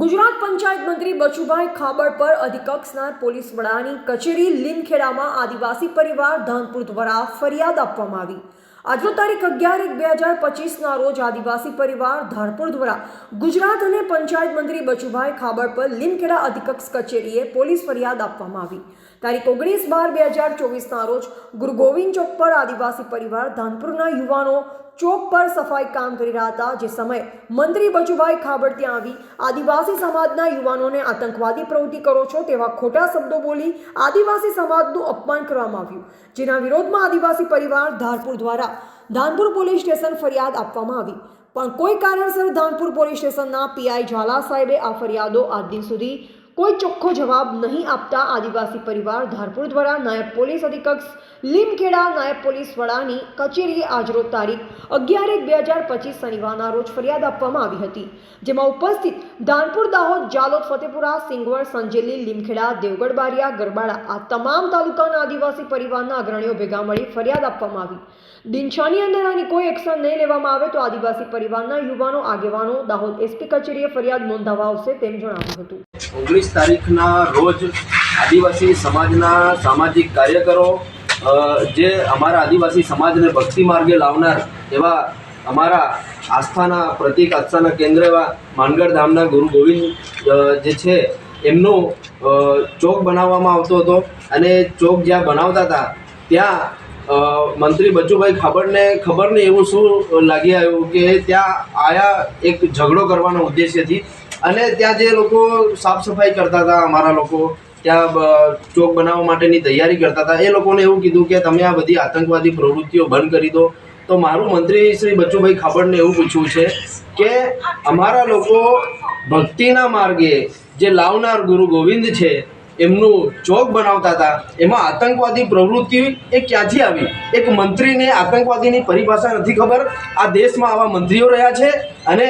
ગુજરાત પંચાયત મંત્રી બચુભાઈ ખાબડ પર અધિકક્ષના પોલીસ વડાની કચેરી લીમખેડામાં આદિવાસી પરિવાર ધાનપુર દ્વારા ફરિયાદ આપવામાં આવી. આજનો તારીખ અગિયાર એક બે હજાર પચીસના રોજ આદિવાસી પરિવાર ધાનપુર દ્વારા ગુજરાત અને પંચાયત મંત્રી બચુભાઈ ખાબડ પર લીમખેડા અધિકક્ષ કચેરીએ પોલીસ ફરિયાદ આપવામાં આવી. તારીખ ઓગણીસ બાર બે હજાર ચોવીસના રોજ ગુરુ ગોવિંદ ચોક પર આદિવાસી પરિવાર ધાનપુરના યુવાનો ચોક પર સફાઈ કામ કરી રહ્યા હતા. જે સમયે મંત્રી બચુભાઈ ખાબડ ત્યાં આવી. આદિવાસી સમાજના યુવાનોને આતંકવાદી પ્રવૃત્તિ કરો છો તેવા ખોટા શબ્દો બોલી આદિવાસી સમાજનું અપમાન કરવામાં આવ્યું. જેના વિરોધમાં આદિવાસી પરિવાર ધારપુર દ્વારા ધાનપુર પોલીસ સ્ટેશન ફરિયાદ આપવામાં આવી. પણ કોઈ કારણસર ધાનપુર પોલીસ સ્ટેશનના પીઆઈ ઝાલા સાહેબે આ ફરિયાદો આજ દિન સુધી કોઈ ચોખ્ખો જવાબ નહીં આપતા આદિવાસી પરિવાર ધારપુર દ્વારા નાયબ પોલીસ અધિક્ષક લીમખેડા નાયબ પોલીસ વડાની કચેરીએ આજરોજ તારીખ અગિયાર એક બે હજાર પચીસ શનિવારના રોજ ફરિયાદ આપવામાં આવી હતી, જેમાં ઉપસ્થિત ધાનપુર દાહોદ, જાલોદ, ફતેપુરા, સિંગવડ, સંજેલી, લીમખેડા, દેવગઢ, બારિયા, ગરબાડા આ તમામ તાલુકાના આદિવાસી પરિવારના અગ્રણીઓ ભેગા મળી ફરિયાદ આપવામાં આવી. દિનશાની અંદર આની કોઈ એક્શન નહીં લેવામાં આવે તો આદિવાસી પરિવારના યુવાનો આગેવાનો દાહોદ એસપી કચેરીએ ફરિયાદ નોંધાવવા આવશે તેમ જણાવ્યું હતું. ઓગણીસ તારીખના રોજ આદિવાસી સમાજના સામાજિક કાર્યકરો જે અમારા આદિવાસી સમાજને ભક્તિ માર્ગે લાવનાર એવા અમારા આસ્થાના પ્રતિક, આસ્થાના કેન્દ્ર એવા માનગઢ ધામના ગુરુ ગોવિંદ જે છે, એમનું ચોક બનાવવામાં આવતો હતો. અને ચોક જ્યાં બનાવતા હતા, ત્યાં મંત્રી બચુભાઈ ખાબડને ખબર નહીં એવું શું લાગી આવ્યું કે ત્યાં આયા એક ઝઘડો કરવાનો ઉદ્દેશ્યથી અને ત્યાં જે લોકો સાફ સફાઈ કરતા હતા, અમારા લોકો, ત્યાં ચોક બનાવવા માટેની તૈયારી કરતા હતા, એ લોકોને એવું કીધું કે તમે આ બધી આતંકવાદી પ્રવૃત્તિઓ બંધ કરી દો. તો મારું મંત્રી શ્રી બચુભાઈ ખાબડને એવું પૂછવું છે કે અમારા લોકો ભક્તિના માર્ગે જે લાવનાર ગુરુ ગોવિંદ છે, એમનું ચોક બનાવતા હતા, એમાં આતંકવાદી પ્રવૃત્તિ એ ક્યાંથી આવી? એક મંત્રીને આતંકવાદીની પરિભાષા નથી ખબર. આ દેશમાં આવા મંત્રીઓ રહ્યા છે અને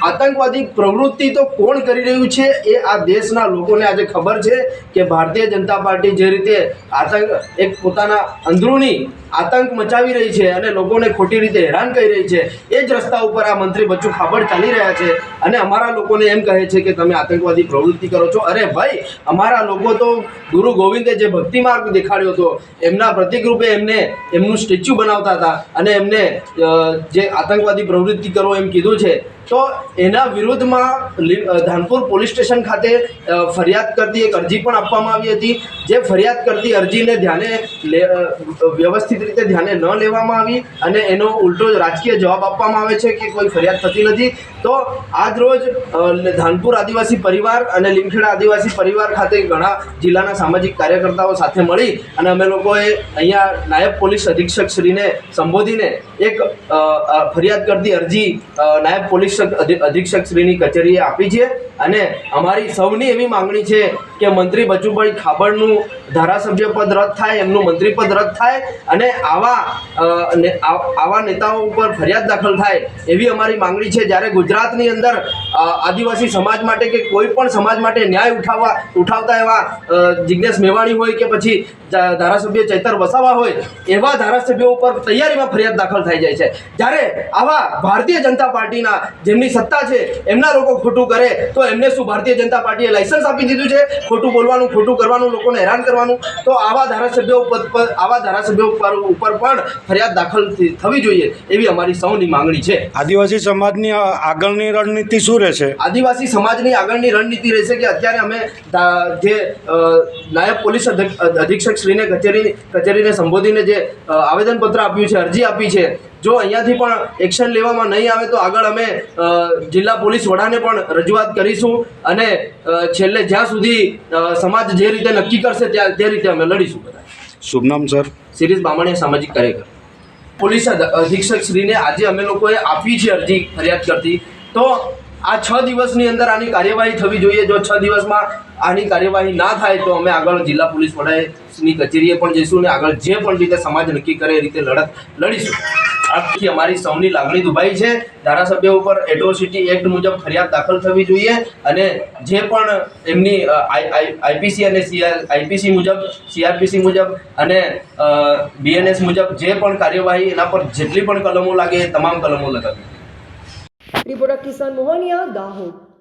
આતંકવાદી પ્રવૃત્તિ તો કોણ કરી રહ્યું છે એ આ દેશના લોકોને આજે ખબર છે કે ભારતીય જનતા પાર્ટી જે રીતે આતંક એક પોતાના અંદરૂની આતંક મચાવી રહી છે અને લોકોને ખોટી રીતે હેરાન કરી રહી છે. એ જ રસ્તા ઉપર આ મંત્રી બચ્ચુ ખાબડ ચાલી રહ્યા છે અને અમારા લોકોને એમ કહે છે કે તમે આતંકવાદી પ્રવૃત્તિ કરો છો. અરે ભાઈ અમારા લોકો તો ગુરુ ગોવિંદે જે ભક્તિ માર્ગ દેખાડ્યો હતો એમના પ્રતિકરૂપે એમને એમનું સ્ટેચ્યુ બનાવતા હતા અને એમને જે આતંકવાદી પ્રવૃત્તિ કરો એમ કીધું છે. તો એના વિરુદ્ધમાં ધાનપુર પોલીસ સ્ટેશન ખાતે ફરિયાદ કરતી એક અરજી પણ આપવામાં આવી હતી. જે ફરિયાદ કરતી અરજીને ધ્યાને અ, વ્યવસ્થિત રીતે ધ્યાને ન લેવામાં આવી અને એનો ઉલટો રાજકીય જવાબ આપવામાં આવે છે કે કોઈ ફરિયાદ થતી નથી? તો આજ રોજ ધાનપુર આદિવાસી પરિવાર અને લીમખેડા આદિવાસી પરિવાર ખાતે ઘણા જિલ્લાના સામાજિક કાર્યકર્તાઓ સાથે મળી અને અમે લોકોએ અહીંયા નાયબ પોલીસ અધિક્ષક શ્રીને સંબોધીને એક ફરિયાદ કરતી અરજી નાયબ પોલીસ અધિ- અધિક્ષક શ્રીની કચેરીએ આપી છે અને અમારી સૌની એવી માંગણી છે કે મંત્રી બચુભાઈ ખાબડનું ધારાસભ્ય પદ રદ થાય, એમનું મંત્રી પદ રદ થાય અને આવા અ, ને- આ- આવા નેતાઓ ઉપર ફરિયાદ દાખલ થાય એવી અમારી માંગણી છે. જ્યારે ગુજરાતની અંદર આદિવાસી સમાજ માટે કે કોઈ પણ સમાજ માટે ન્યાય ઉઠાવવા ઉઠાવતા એવા જિજ્ઞેશ મેવાણી હોય કે પછી ધારાસભ્ય ચૈતર વસાવા હોય એવા ધારાસભ્યો ઉપર તૈયારીમાં ફરિયાદ દાખલ થઈ જાય છે. જ્યારે આવા ભારતીય જનતા પાર્ટીના જેમની સત્તા છે એમના લોકો ખોટું કરે તો એમને શું ભારતીય જનતા પાર્ટીએ લાયસન્સ આપી દીધું છે? ખોટું બોલવાનું ખોટું કરવાનું લોકોને હેરાન કરવાનું? તો આવા ધારાસભ્યો આવા ધારાસભ્યો ઉપર ઉપર પણ ફરિયાદ દાખલ થવી જોઈએ એવી અમારી સૌની માંગણી છે. આદિવાસી સમાજની આગળની રણનીતિ શું રહેશે? આદિવાસી સમાજની આગળની રણનીતિ રહેશે કે અત્યારે અમે જે નાયબ પોલીસ અધિક્ષક શ્રીને કચેરી કચેરીને સંબોધીને જે આવેદનપત્ર આપ્યું છે અરજી આપી છે જો અહીંયાથી પણ એક્શન લેવામાં નહીં આવે તો આગળ અમે જિલ્લા પોલીસ વડાને પણ રજૂઆત કરીશું અને છેલ્લે જ્યાં સુધી સમાજ જે રીતે નક્કી કરશે ત્યાં તે રીતે અમે લડીશું બધા શુભ નામ, સર. સિરીઝ બામણીયા સામાજિક કાર્યકર. પોલીસ અધિક્ષક શ્રીને આજે અમે લોકોએ આપી છે અરજી, ફરિયાદ કરતી. તો આ છ દિવસની અંદર આની કાર્યવાહી થવી જોઈએ. જો છ દિવસમાં આની કાર્યવાહી ના થાય, તો અમે આગળ જિલ્લા પોલીસ વડાની કચેરીએ પણ જઈશું ને આગળ જે પણ રીતે સમાજ નક્કી કરે એ રીતે લડત લડીશું. આથી અમારી સૌની લાગણી દુભાઈ છે. ધારાસભ્ય ઉપર એટ્રોસિટી એક્ટ મુજબ ફરિયાદ દાખલ થવી જોઈએ અને જે પણ એમની આઈપીસી અને આઈપીસી મુજબ, સીઆરપીસી મુજબ અને બીએનએસ મુજબ જે પણ કાર્યવાહી એના પર જેટલી પણ કલમો લાગે એ તમામ કલમો લગાવી. રિપોર્ટર કિસાન મોહનિયા દાહોદ.